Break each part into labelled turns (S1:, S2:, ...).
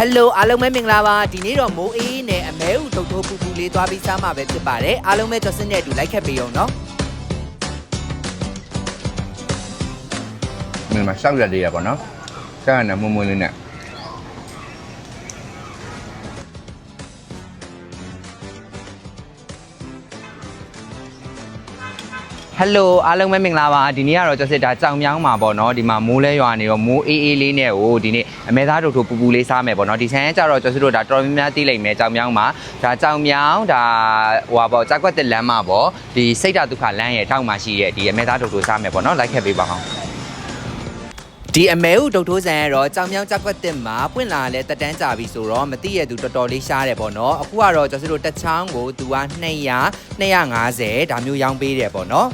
S1: ဟယ်လိုအားလုံးပဲမင်္ဂလာပါဒီနေ့တော့မိုးအေးနဲ့အမဲဦးတုတ်ထိုးပူပူလေးသွားပြီးစားမှာပဲဖြစ်ပါတယ်အားလုံးပဲကြော်စင်းနဲ့အတူလိုက်ခတ်ပေးအောင်နော်
S2: မင်းမရှောက်ရသေးရပါတော့ရှောက်ရနေမွန်းမွန်းလေးနဲ့
S3: ဟယ်လိုအားလုံးပဲမင်္ဂလာပါဒီနေ့ကတော့ကျွန်တော်စစ်ဒါကြောင်မြောင်းမှာပေါ့နော်ဒီမှာမိုးလဲရွာနေတော့မိုးအေးအေးလေးနဲ့ဟိုဒီနေ့အမဲသားတို့ထိုးပူပူလေးစားမယ်ပေါ့နော်ဒီဆန်းကျတော့ကျွန်တော်စစ်တို့ဒါတော်တော်များများသိလိမ့်မယ်ကြောင်မြောင်းမှာဒါကြောင်မြောင်းဒါဟိုပါပေါ့ကြောက်ကွက်တက်လမ်းမှာပေါ့ဒီစိတ်ဓာတ်ဒုက္ခလမ်းရဲ့ထောက်မှာရှိရဲ့ဒီအမဲသားတို့ထိုးစားမယ်ပေါ့နော်လိုက်ခဲ့ပေးပါအောင်
S1: ဒီအမဲဦးတုတ်ထိုးဆန်ကတော့ကြောင်မြောင်းကြောက်ကွက်တင်မှာပွင့်လာလဲတက်တန်းကြပြီဆိုတော့မသိရသူတော်တော်လေးရှားတယ်ပေါ့နော်အခုကတော့ကျွန်တော်တို့တစ်ချောင်းကိုသူက200 250ဒါမျိုးရောင်းပေးတယ်ပေါ့နော်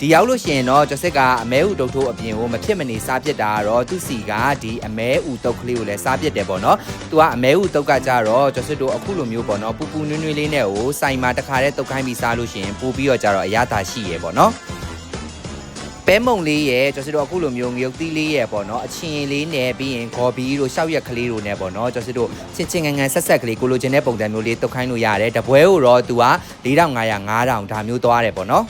S1: ဒီရောက်လို့ရှိရင်တော့ကျော်စစ်ကအမဲဦးတုတ်ထိုးအပြင်ကိုမဖြစ်မနေစားပစ်တာကတော့သူစီကဒီအမဲဦးတုတ်ကလေးကိုလည်းစားပစ်တယ်ပေါ့နော်။သူကအမဲဦးတုတ်ကကြတော့ကျော်စစ်တို့အခုလိုမျိုးပေါ့နော်ပူပူနွေးနွေးလေးနဲ့ကိုစိုင်မှာတခါတည်းတုတ်ခိုင်းပြီးစားလို့ရှိရင်ပို့ပြီးတော့ကြတော့အရသာရှိရပေါ့နော်။ပဲမုံလေးရဲ့ကျော်စစ်တို့အခုလိုမျိုးငရုတ်သီးလေးရဲ့ပေါ့နော်အချင်းလေးနဲ့ပြီးရင်ဂေါ်ဘီတို့ရှောက်ရက်ကလေးတို့နဲ့ပေါ့နော်ကျော်စစ်တို့ချင်းချင်းငန်ငန်ဆက်ဆက်ကလေးကိုလိုချင်တဲ့ပုံစံမျိုးလေးတုတ်ခိုင်းလို့ရတယ်တပွဲကိုတော့သူက4500 5000ဒါမျိုးသွားတယ်ပေါ့နော်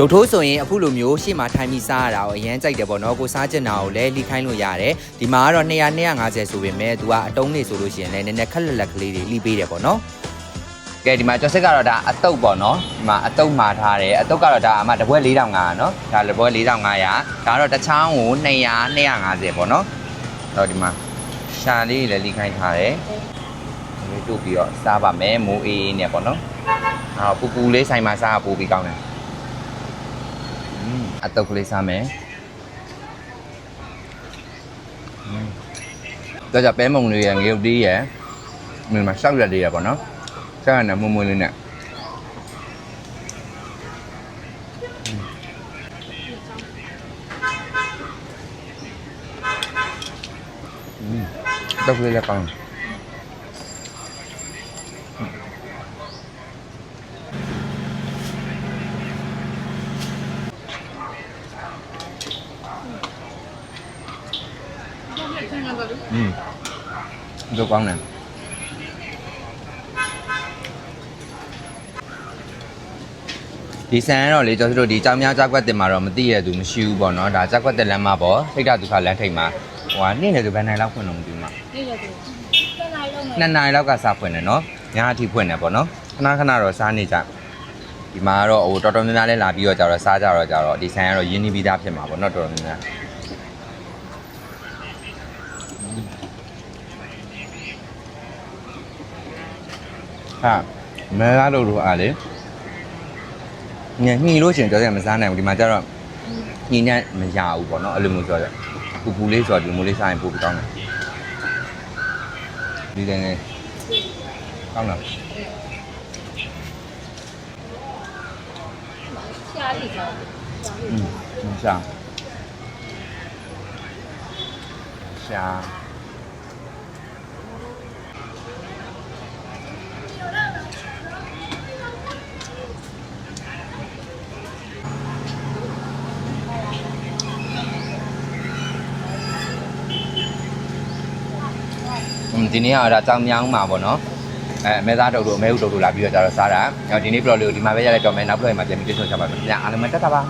S1: ဒုတ်ထိုးဆိုရင်အခုလိုမျိုးရှေ့မှာထိုင်ပြီးစားရတာကိုအရန်ကြိုက်တယ်ပေါ့နော်ကိုစားကျင်တာကိုလည်းလိခိုင်းလို့ရတယ်ဒီမှာကတော့200 250ဆိုပေမဲ့သူကအတုံးနေဆိုလို့ရှိရင်လည်းနည်းနည်းခက်လက်လက်ကလေးတွေလိပေးတယ်ပေါ့နော်
S3: ကဲဒီမှာကျွန်တော်စစ်ကတော့ဒါအတုပ်ပေါ့နော်ဒီမှာအတုပ်မှာထားတယ်အတုပ်ကတော့ဒါအမတပွဲ4500နော်ဒါတပွဲ4500ဒါကတော့တစ်ချောင်းကို200 250ပေါ့နော်အဲ့တော့ဒီမှာရှာလေးလည်းလိခိုင်းထားတယ်ဒီတို့ပြီးတော့စားပါမယ်မိုးအေးအေးနဲ့ပေါ့နော်အော်ပူပူလေးဆိုင်မှာစားပူပြီးကောင်းတယ်อืม အတုပ်ကလေးစားမယ်
S2: တော့ကြပဲမုံလေးရငရုတ်သေးရမင်းမရှောက်ရသေးရပါတော့ရှောက်ရနေမွန်းမွန်းလေးနဲ့တော့ကလေးလည်းကောင်း อืมတော့ကောင်းတယ်ဒီဆန်ကတော့လေကျွန်တော်တို့ဒီကြောင်များကြောက်ကွက်တင်မှာတော့မသိရသူမရှိဘူးပေါ့နော်ဒါကြောက်ကွက်တက်လမ်းမှာပေါ့စိတ်ဓာတ်ဒုက္ခလမ်းထိပ်မှာဟိုကနေ့နေသူဘယ်နိုင်လောက်ဖွင့်လို့မသိဘူးမှာ
S4: နေ့ရက်တူဆက်လာတော့မယ်
S3: နှစ်နိုင်လောက်ကစားဖွင့်တယ်နော်ညအထိဖွင့်တယ်ပေါ့နော်ခဏခဏတော့စားနေကြဒီမှာကတော့ဟိုတော်တော်များများလဲလာပြီးတော့ကြတော့စားကြတော့ကြတော့ဒီဆန်ကတော့ရင်းနှီးပြီးသားဖြစ်မှာပေါ့နော်တော်တော်များများ ဟာမဲလာလို့လို့အားလေညညှီလို့ရှရင်ကြောက်ရမစားနိုင်ဘူးဒီမှာကျတော့ညှီနဲ့မရဘူးပေါ့နော်အဲ့လိုမျိုးဆိုတော့ပူပူလေးဆိုတော့ဒီမျိုးလေးစားရင်ပိုပြီးကောင်းတယ်ဒီတဲ့ငယ်ကောင်းလား
S4: ရှားလိကြောင်း
S3: อืม ဒီနေ့ကတော့ကြောင်မြောင်းမှာပေါ့နော်အဲအမဲသားတုတ်တို့အမဲဥတုတ်တို့လာပြီးတော့ကြတော့စားတာအဲဒီနေ့ဘလော့လေးကိုဒီမှာပဲရလိုက်တော့မယ်နောက်ဘလော့မှာပြန်ပြီးတွေ့ဆုံကြပါမယ်ခင်ဗျာအားလုံးပဲတက်တာပါ